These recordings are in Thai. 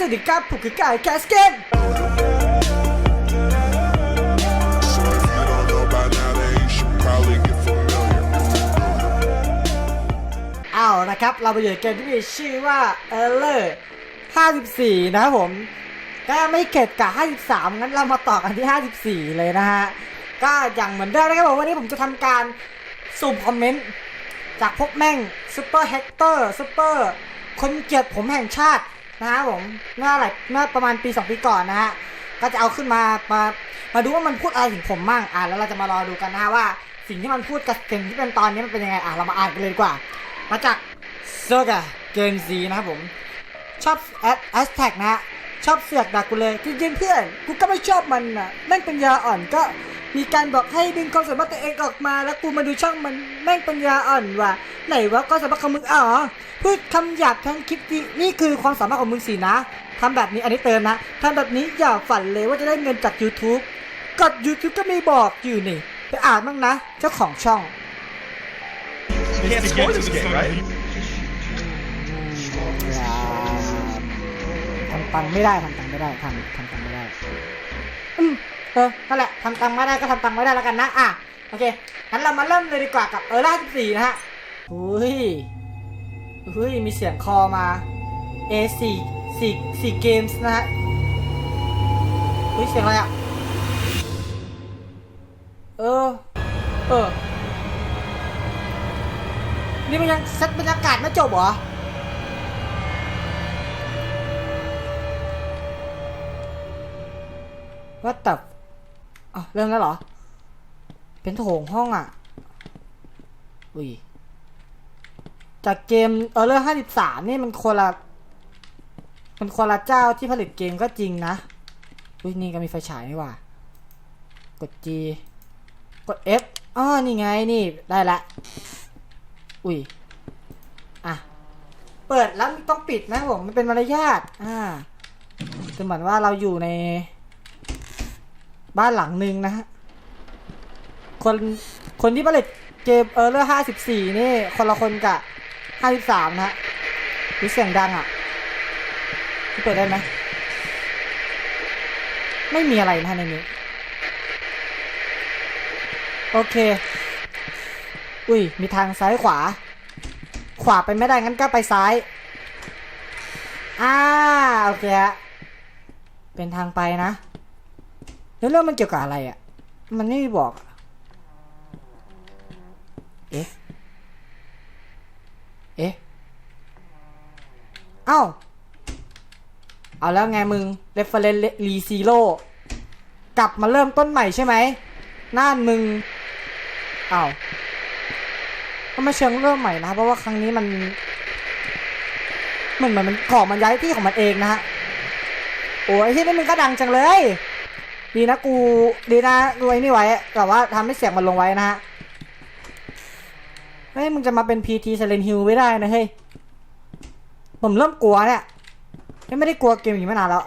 สวัสดีครับผมคือกายแคสเกม So if you don't know by now, then you should probably get familiar. เอานะครับ เราไปอยู่เกมที่มีชื่อว่า e r r o r 54 นะครับผมก็ไม่เข็ดกับ 53 งั้นเรามาต่อกันที่ 54 เลยนะฮะ ก็อย่างเหมือนเดิมนะครับผมวันนี้ผมจะทำการสุ่มคอมเมนต์ จากพวกแม่งซูเปอร์แฮกเตอร์ซูเปอร์คนเกลียดผมแห่งชาติ นะฮะผมเมื่อไรเมื่อประมาณปี2ปีก่อนนะฮะก็จะเอาขึ้นมามามาดูว่ามันพูดอะไรถึงผมมั่งอะแล้วเราจะมารอดูกันนะฮะว่าสิ่งที่มันพูดกับสิ่งที่เป็นตอนนี้มันเป็นยังไงอะเรามาอ่านกันเลยดีกว่า มาจากเซอร์กะเกมซีนะครับผม ชอบแอดแอสแท็กนะฮะชอบเสือกด่ากูเลยจริงๆเพื่อนกูก็ไม่ชอบมันน่ะแม่งเปัญญาอ่อนก็ มีการบอกให้ดึงความสามารถตัวเองออกมา แล้วกูมาดูช่องมันแม่งปัญญาอ่อนว่ะ ไหนวะก็สามารถของมึงอ๋อพูดคำหยาบทั้งคลิปนี้นี่คือความสามารถของมึงสินะทำแบบนี้อันนี้เตือนนะทำแบบนี้อย่าฝันเลยว่าจะได้เงินจาก YouTube กด YouTube ก็ไมีบอกอยู่นี่ไปอ่านบ้างนะ เจ้าของช่อง You can't score this game, right? ำตังค์ไม่ได้ทำตังค์ไม่ได้ทำทำตังค์ไม่ได้อืมเออนั่นแหละทำตังค์ไม่ได้ก็ทำตังค์ไม่ได้แล้วกันนะอะโอเคงั้นเรามาเริ่มเลยดีกว่ากับเออร่าสี่นะฮะอุ้ยอุ้ยมีเสียงคอมา A สี่สี่สี่เกมส์นะฮะอุ้ยเสียงอะไรอะเออ เออ นี่มันยังเซตบรรยากาศไม่จบเหรอ ว่าแต่อะเริ่มแล้วเหรอ เป็นโถงห้องอะ อุ้ย จากเกมเออเลอร์ห้าสิบสามนี่มันคนละมันคนละเจ้าที่ผลิตเกมก็จริงนะ อุ้ยนี่ก็มีไฟฉายนี่ว่ากด G กด F อ๋อนี่ไงนี่ได้ละ อุ้ย อะ เปิดแล้วต้องปิดนะผม มันเป็นมารยาท อ่าเป็นเหมือนว่าเราอยู่ใน บ้านหลังหนึ่งนะฮะ คนคนที่ผลิตเกมเออร์เลอร์ห้าสิบสี่นี่ คนละคนกับห้าสิบสามนะฮะหรือเสียงดังอะเปิดได้ไหมไม่มีอะไรนะในนี้ โอเค อุ้ย มีทางซ้ายขวา ขวาไปไม่ได้งั้นก็ไปซ้าย อ่า โอเคฮะ เป็นทางไปนะ แล้วเรื่องมันเกี่ยวกับอะไรอะ่ะ มันไม่มีบอก เอ๊ะ เอ๊ะ เอ้า เอาแล้วไงมึง reference re zero กลับมาเริ่มต้นใหม่ใช่ไหมน่านมึง เอ้าก็ไม่เชิงเริ่มใหม่นะ เพราะว่าครั้งนี้มันมือนเหมือนมันของมันย้ายที่ของมันเองนะฮะ โอ้ยที่นี่มึงก็ดังจังเลย ดีนะกูดีนะรวยนี่ไว้แต่ว่าทำให้เสียงมันลงไว้นะฮะเฮ้ยมึงจะมาเป็น PT Silent Hill ไม่ได้นะเฮ้ยผมเริ่มกลัวเนี่ยไม่ได้กลัวเกมอย่างนี้มานานแล้ว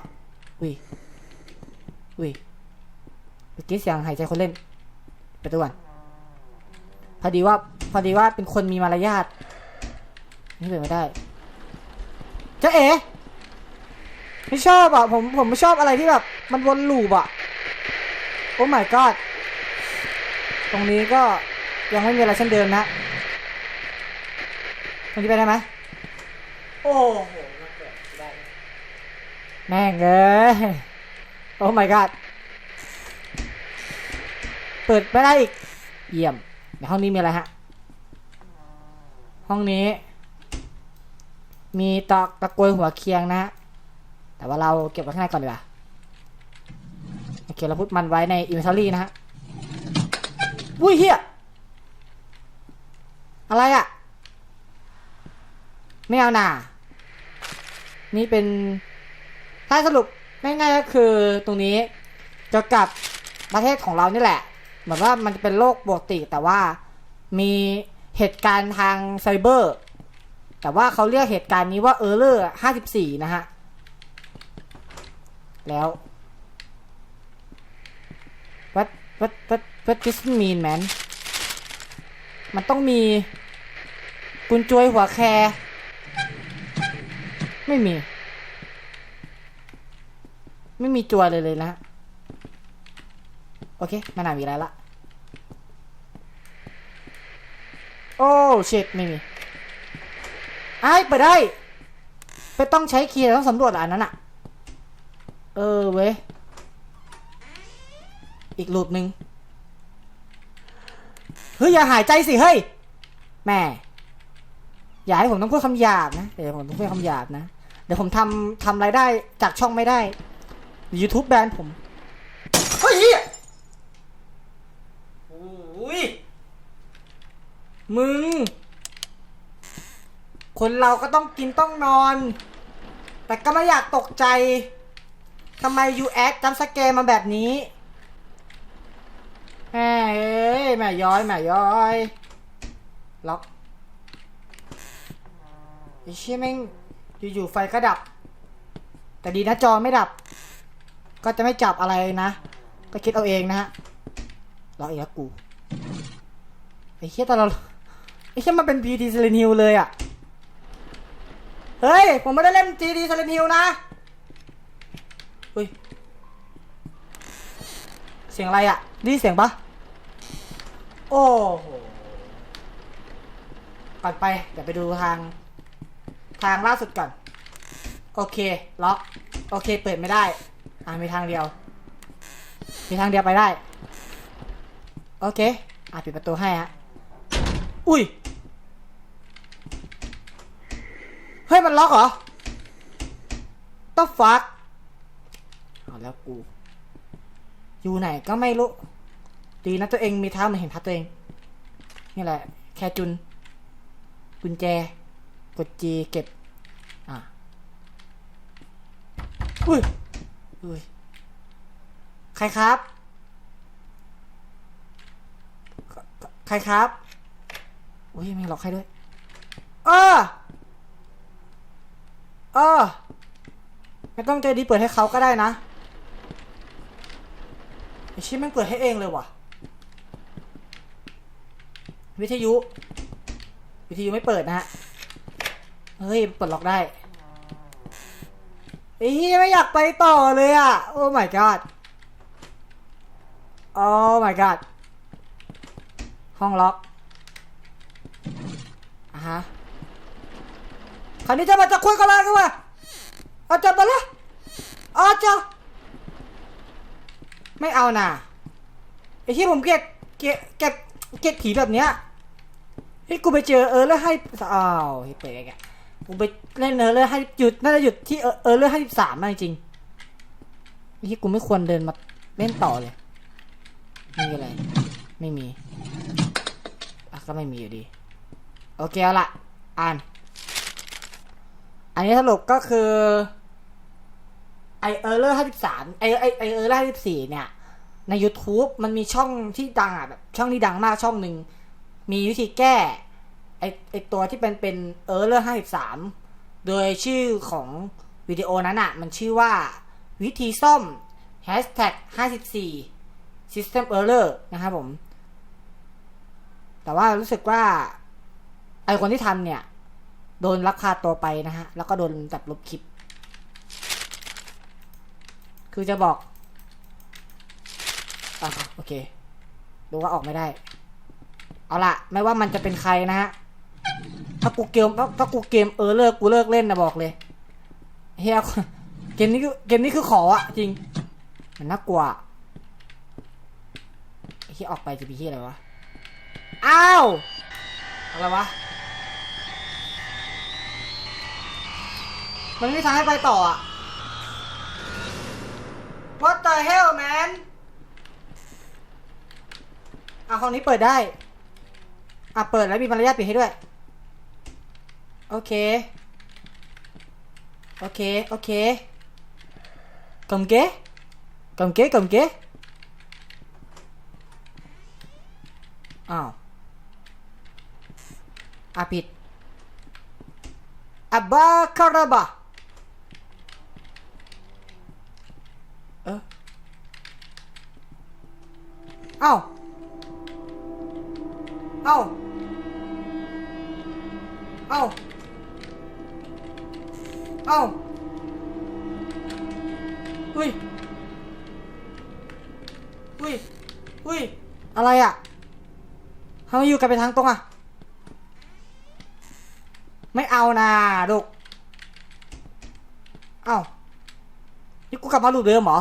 อุ้ยอุ้ยเมื่อกี้เสียงหายใจคนเล่นไปตัวก่อนพอดีว่าพอดีว่าเป็นคนมีมารยาทนี่เปิดไม่ได้เจ๊เอ๋ไม่ชอบอะผมผมไม่ชอบอะไรที่แบบ มันวนลูปอะ โอ้ my god ตรงนี้ก็ยังไม่มีอะไรเช่นเดิมนะ ตรงนี้ไปได้ไหมโอ้โหแม่งเอ้ยโอ้ my god เปิดไม่ได้อีก เยี่ยมในห้องนี้มีอะไรฮะ ห้องนี้ มีตอกตะกรวยหัวเคียงนะ แต่ว่าเราเก็บไว้ข้างในก่อนดีกว่า เคเราพุทมันไว้ในอินเวนทอรี่นะฮะอุ้ยเฮียอะไรอะ่ะ ไม่เอาหน่านี่เป็น ถ้าสรุปง่ายๆก็คือตรงนี้เกี่ยวกับประเทศของเรานี่แหละ เหมือนว่ามันจะเป็นโลกปกติ แต่ว่ามีเหตุการณ์ทางไซเบอร์ แต่ว่าเขาเรียกเหตุการณ์นี้ว่าเออร์เลอร์ห้าสิบสี่นะฮะ แล้ว what what what what this mean man มันต้องมีกุญจวยหัวแคร์ไม่มี ไม่มีจัวเลยเลยนะ โอเคม่น่ามีอะไรละโอ้เช็ดไม่มีไอ้ายเปิดได้ ไปต้องใช้คีย์ต้องสำรวจอันนั้นอะเออเว้ย อีกรูปหนึ่งเฮ้ยอย่าหายใจสิเฮ้ยแม่อย่าให้ผมต้องพูดคำหยาบนะเดี๋ยวผมต้องพูดคำหยาบนะเดี๋ยวผมทำทำรายได้จากช่องไม่ได้ YouTube แบนผมเฮ้ยเหี้ยโอ้ยมึง คนเราก็ต้องกินต้องนอน แต่ก็ไม่อยากตกใจทำไมยูแอคจำสเกมมาแบบนี้ แม่เอ้ยแม่ย้อยแม่ย้อย ล็อกไอ้เชี่ยแม่งอยู่ๆไฟก็ดับ แต่ดีนะจอไม่ดับ ก็จะไม่จับอะไรนะ ก็คิดเอาเองนะฮะล็อกอีกแล้วกูไอ้เชี่ยตอนเราไอ้เชี่ยมันเป็น PT s l e n h i l เลยอะ เฮ้ย ผมไม่ได้เล่น GD s l e n h i l นะเฮ้ย เสียงอะไรอะได้เสียงปะโอ้โหก่อนไป เดี๋ยวไปดูทาง ทางล่าสุดก่อน โอเค ล็อก โอเค เปิดไม่ได้ อ่ามีทางเดียว มีทางเดียวไปได้ โอเค อะปิดประตูให้ฮะ อุ้ย เฮ้ย มันล็อกเหรอต้องฟักเอาแล้วกู อยู่ไหนก็ไม่รู้ ดีนะตัวเองมีเท้าเหมือนเห็นเท้าตัวเอง นี่แหละ แค่จุน กุญแจ กดจีเก็บ อะ อุ้ย อุ้ย ใครครับ ใครครับ อุ้ยไม่หลอกใครด้วย เออ เออ ไม่ต้องใจดีเปิดให้เขาก็ได้นะ ไอชิมันเปิดให้เองเลยว่ะ วิทยุ วิทยุไม่เปิดนะฮะ เฮ้ยเปิดล็อกได้ไอ้เฮียไม่อยากไปต่อเลยอะ โอ้ my god โอ้ my god ห้องล็อกอะฮะคราวนี้จะมาจะคุยกันอะไรกันวะเอาจับมาลยเอาจับ ไม่เอาน่ะไอ้ที่ผมเกลียดเกลียดเก็บเกลียดผีแบบเนี้ยเฮ้กูไปเจอเออแล้วให้อ้าวเฮ้ยเปิดอีกอะกูไปเล่นเออแล้วให้หยุดน่าจะหยุดที่เออเออแล้วให้สามจริงไอที่กูไม่ควรเดินมาเล่นต่อเลยไม่มีอะไร ไม่มีอะก็ไม่มีอยู่ดี โอเคเอาละอ่าน อันนี้สรุปก็คือ ไอเออร์เลอร์ห้าสิบสามไอไอไอเออร์เลอร์ห้าสิบสี่เนี่ย ใน YouTube มันมีช่องที่ดังอะแบบช่องที่ดังมากช่องหนึ่ง มีวิธีแก้ ไอไอตัวที่เป็นเป็นเออร์เลอร์ห้าสิบสามโดยชื่อของวิดีโอนั้นอะ มันชื่อว่าวิธีซ่อม hashtag ห้าสิบสี่ system error นะครับผม แต่ว่ารู้สึกว่า ไอคนที่ทำเนี่ย โดนลักพาตัวไปนะฮะ แล้วก็โดนจับลบคลิป คือจะบอกอะโอเค ดูว่าออกไม่ได้ เอาละไม่ว่ามันจะเป็นใครนะฮะ ถ้ากูเกมถ้าถ้ากูเกมเออเลิกกูเลิกเล่นนะบอกเลยเฮียเกมนี้คือเกมนี้คือขออะจริง มันน่ากลัวไอ้ที่ออกไปจะมีที่อะไรวะ อ้าว อะไรวะ มันไม่ทางให้ไปต่ออะ What the hell man อะห้องนี้เปิดได้ อะเปิดแล้วมีมารยาทปิดให้ด้วย โอเค โอเค โอเคกำเก๋กำเก๋กำเก๋อ้าวอะปิดอับบาคาราบะเออ เอ้า เอ้า เอ้า เอ้า อุ้ย อุ้ย อุ้ย อะไรอะทำไมอยู่กันไปทางตรงอะ ไม่เอานะลูกเอ้า นี่กูกลับมาลูกเดิมเหรอ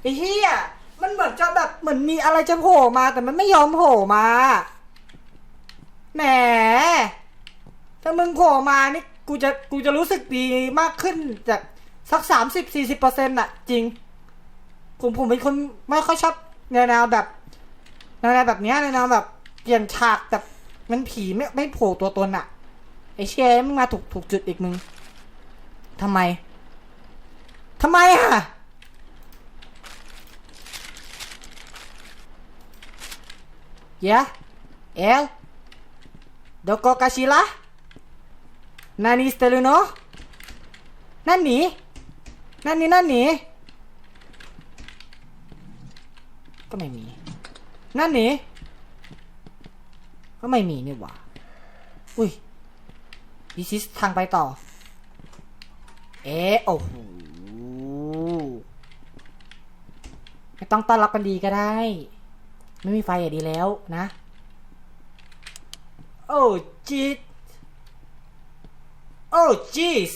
ไอ้เหี้ย มันเหมือนจะแบบเหมือนมีอะไรจะโผล่มาแต่มันไม่ยอมโผล่มา แหม ถ้ามึงโผล่มานี่กูจะกูจะรู้สึกดีมากขึ้นจากสักสามสิบสี่สิบเปอร์เซ็นต์อะจริง ผมผมเป็นคนไม่ค่อยชอบแนวแบบแนวแบบเนี้ยแนวแบบเปลี่ยนฉากแบบมันผีไม่ไม่โผล่ตัวตนอะไอเชยมึงมาถูกถูกจุดอีกมึงทำไมทำไมอะ Ya? El? Doko kashira? Nani shiteru no? Nani? Nani nani? ก็ไม่มี นั่นนี่ก็ไม่มีนี่หว่า อุ้ยดิซิสทางไปต่อ เอ๋โอ้โห ไม่ต้องต้อนรับกันดีก็ได้ ไม่มีไฟอะดีแล้วนะ Oh, jeez. Oh, jeez.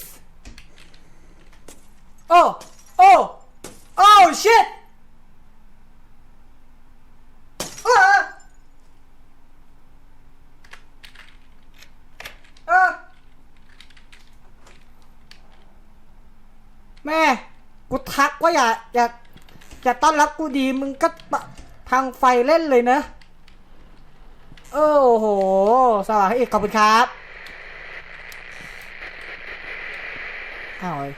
Oh, oh, oh, shit. Ah. Ah. แม่ กูทักว่าอย่าอย่าอย่าต้อนรับกูดี มึงก็ปะ พังไฟเล่นเลยนะโอ้โห สวัสดีขอบคุณครับอ้าวเอ้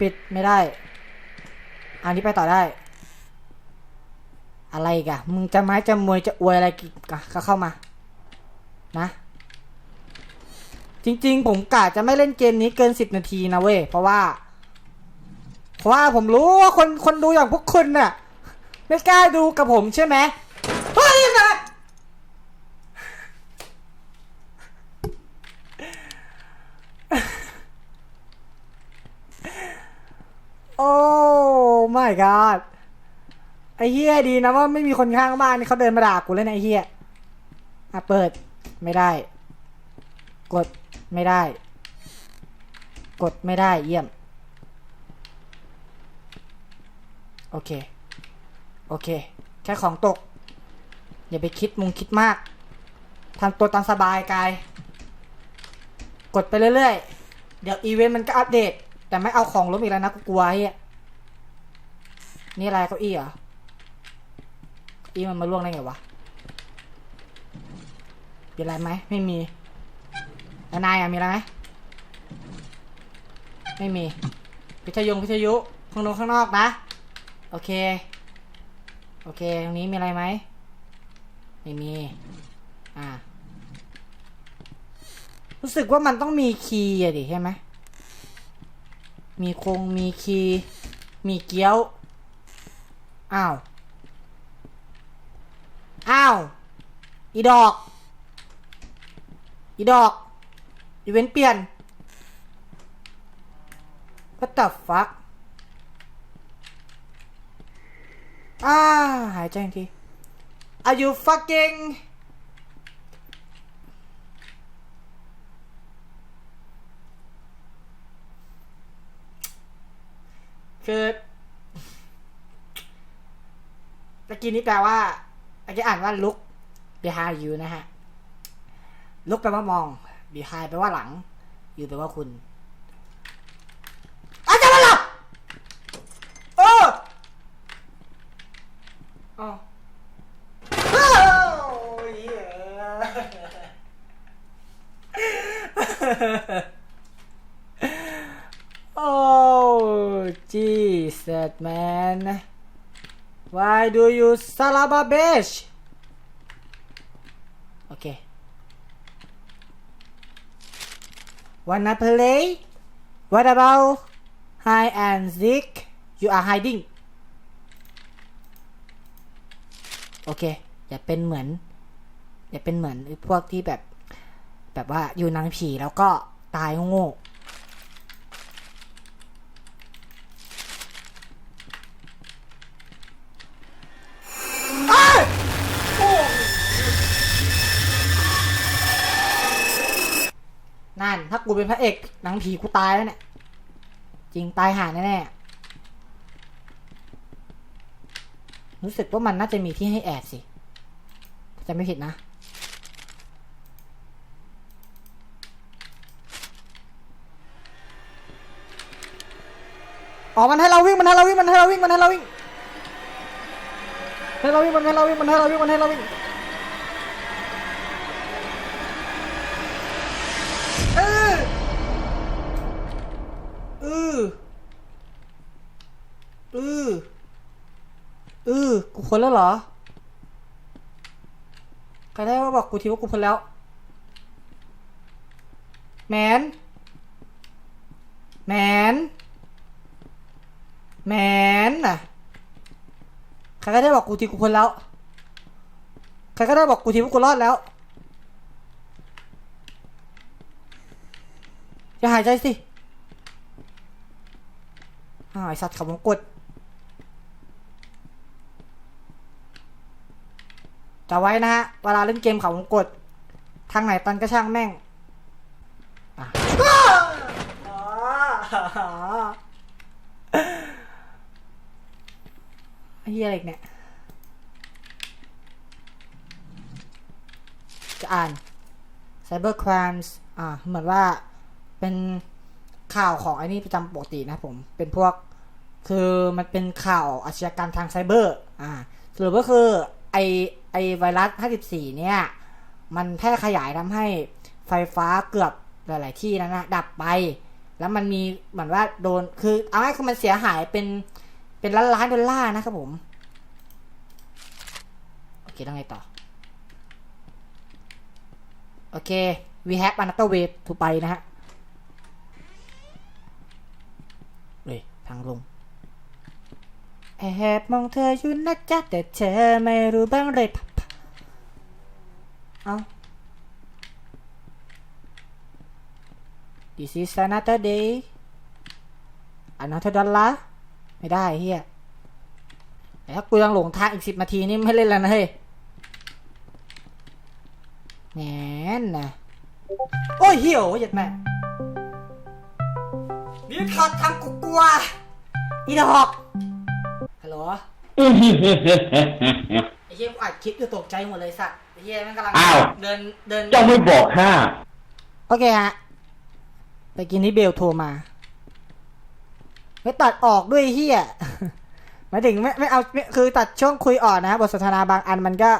ปิดไม่ได้ อันนี้ไปต่อได้ อะไรกะมึงจะไม้จะมวยจะอวยอะไรกะก็เข้ามา นะ จริงๆ ผมกะจะไม่เล่นเกมนี้เกินสิบนาทีนะเว้ย เพราะว่า เพราะว่าผมรู้ว่าคนคนดูอย่างพวกคุณน่ะ ไม่กล้าดูกับผมใช่ไหมเฮ้ยนะโอ้ my god ไอ้เฮียดีนะว่าไม่มีคนข้างบ้านนี่เขาเดินมาด่ากูเลยนะไอ้เฮียอะเปิดไม่ได้ กดไม่ได้ กดไม่ได้เยี่ยม โอเค โอเค แค่ของตก อย่าไปคิดมุงคิดมากทำตัวตามสบายกาย กดไปเรื่อยๆ เดี๋ยวอีเวนต์มันก็อัปเดต แต่ไม่เอาของล้มอีกแล้วนะกูกลัวไอ้เฮียนี่อะไรเก้าอี้เหรออี้มันมาล่วงได้ไงวะมีอะไรไหมไม่มีแล้วนายอะมีอะไรไหมไม่มีพิทยุงพิทยุข้างนอกข้างนอกนะ โอเค โอเค ตรงนี้มีอะไรไหมไม่มี อ่า รู้สึกว่ามันต้องมีคีย์อะดิใช่ไหม มีคง มีคีย์ มีเกี้ยว อ้าว อ้าว อีดอก อีดอก อีเวนเปลี่ยน What the fuck อ่าหายใจอีกที Are you fucking คือตะกี้นี้แปลว่าตะกี้อ่านว่า look behind you นะฮะ look แปลว่ามอง behind แปลว่าหลัง you แปลว่าคุณอาจารย์มาหลับเอออ๋อโอ้ยเหี้ย Oh, Jesus, man. Why do you son of a bitch? Okay. Wanna play? What about hide and seek? You are hiding. โอเค อย่าเป็นเหมือน อย่าเป็นเหมือนพวกที่แบบ แบบว่าอยู่นังผีแล้วก็ตายโง่ๆ กูเป็น พระเอกหนังผีกูตายแล้วเนี่ย จริงตายห่าแน่ๆรู้สึกว่ามันน่าจะมีที่ให้แอบสิจะไม่ผิดนะ อ๋อ มันให้เราวิ่ง มันให้เราวิ่ง มันให้เราวิ่ง มันให้เราวิ่ง ให้เราวิ่ง มันให้เราวิ่ง มันให้เราวิ่ง มันให้เราวิ่ง ออเออเออกูพ้นแล้วเหรอ ใครได้ว่าบอกกูทีว่ากูพ้นแล้ว แมน แมน แมนน่ะ ใครก็ได้บอกกูทีกูพ้นแล้ว ใครก็ได้บอกกูทีว่ากูรอดแล้ว อย่าหายใจสิ อ้าวไอสัตว์ขับมงกดจะไว้นะฮะ เวลาเล่นเกมเขาวงกด ทางไหนตันก็ช่างแม่งอะไอ้เหี้ยอะไรอีกเนี่ย จะอ่าน Cyber Crimes อ่า เหมือนว่าเป็น ข่าวของไอ้นี่ประจำปกตินะผม เป็นพวกคือมันเป็นข่าวอาชญากรรมทางไซเบอร์ อ่าสรุปก็คือไอไอไวรัส 54 เนี่ย มันแพร่ขยายทำให้ไฟฟ้าเกือบหลาย ๆ ที่นั้นนะดับไป แล้วมันมีเหมือนว่าโดน คือเอาง่ายคือมันเสียหายเป็นเป็นล้านล้านดอลลาร์นะครับผม โอเคต้องไงต่อ โอเค we have another way to ไปนะฮะเลย ทางลงแอบมองเธออยู่นะจ๊ะแต่เธอไม่รู้บ้างเลยพับเอา This is another day another dollar ไม่ได้เฮียแต่ถ้ากูยังหลงทางอีกสิบนาทีนี่ไม่เล่นแล้วนะเฮ้ยแหนนะโอ้ยเหี่ยวเหยัดแม่ มีถอดทำกูกลัวอีดอกฮัลโหลไอ้เหี้ยกูอัดคลิปอยู่ตกใจหมดเลยสัตว์ไอ้เหี้ยแมันกำลังอ้าว เดินเดิน เจ้าไม่บอกข้าโอเคฮะไปกินที่เบลโทรมา ไม่ตัดออกด้วยไอ้เฮีย หมายถึงไม่ไม่เอาไม่คือตัดช่วงคุยออกนะบทสนทนาบางอันมันก็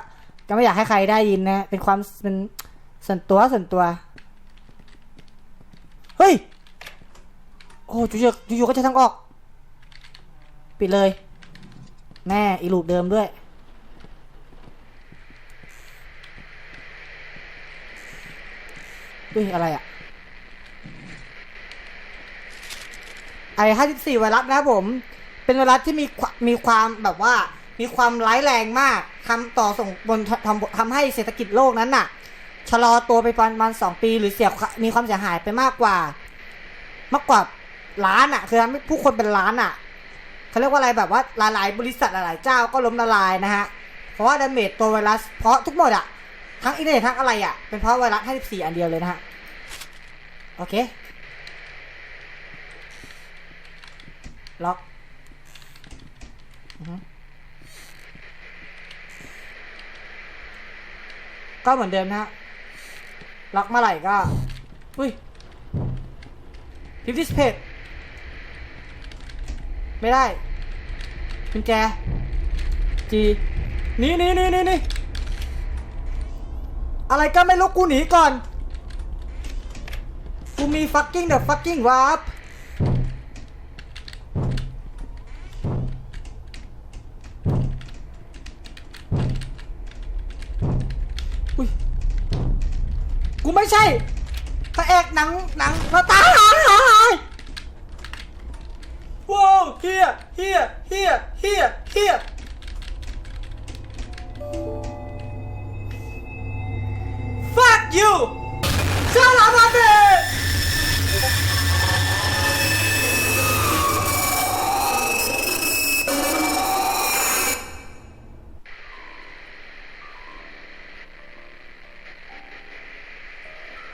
ก็ไม่อยากให้ใครได้ยินนะ เป็นความเป็นส่วนตัวส่วนตัว เฮ้ยโอ้จู่ๆจู่ๆก็จะทั้งออก ปิดเลยแม่อีลูปเดิมด้วย อุ้ย อะไรอะไอห้าสิบสี่ไวรัสนะครับผม เป็นไวรัสที่มีมีความแบบว่า มีความร้ายแรงมากทำต่อส่งบนทำทำให้เศรษฐกิจโลกนั้นน่ะ ชะลอตัวไปประมาณสองปีหรือเสียมีความเสียหายไปมากกว่ามากกว่า ล้านอะคือทำให้ผู้คนเป็นล้านอะเขาเรียกว่าอะไรแบบว่าหลายๆบริษัทหลายๆเจ้าก็ล้มละลายนะฮะเพราะว่าดาเมจตัวไวรัส เพราะทุกหมดอะทั้งอินเทอร์เน็ตทั้งอะไรอะเป็นเพราะไวรัส54อันเดียวเลยนะฮะโอเคล็อกก็เหมือนเดิมนะฮะล็อกเมื่อไหร่ก็ อุ้ยพิมพ์ดิสเพจ ไม่ได้กุญแจจีนี่นี่นี่นี่นี่อะไรก็ไม่รู้กูหนีก่อน กูมี fucking the fucking warp อุ้ยกูไม่ใช่พระเอกหนังหนังมาตา ยหายหายหายว้าวเฮียเฮียเฮียเฮียเฮีย Fuck you! Shut up, Abby!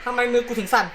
ทำไมมือกูถึงสั่น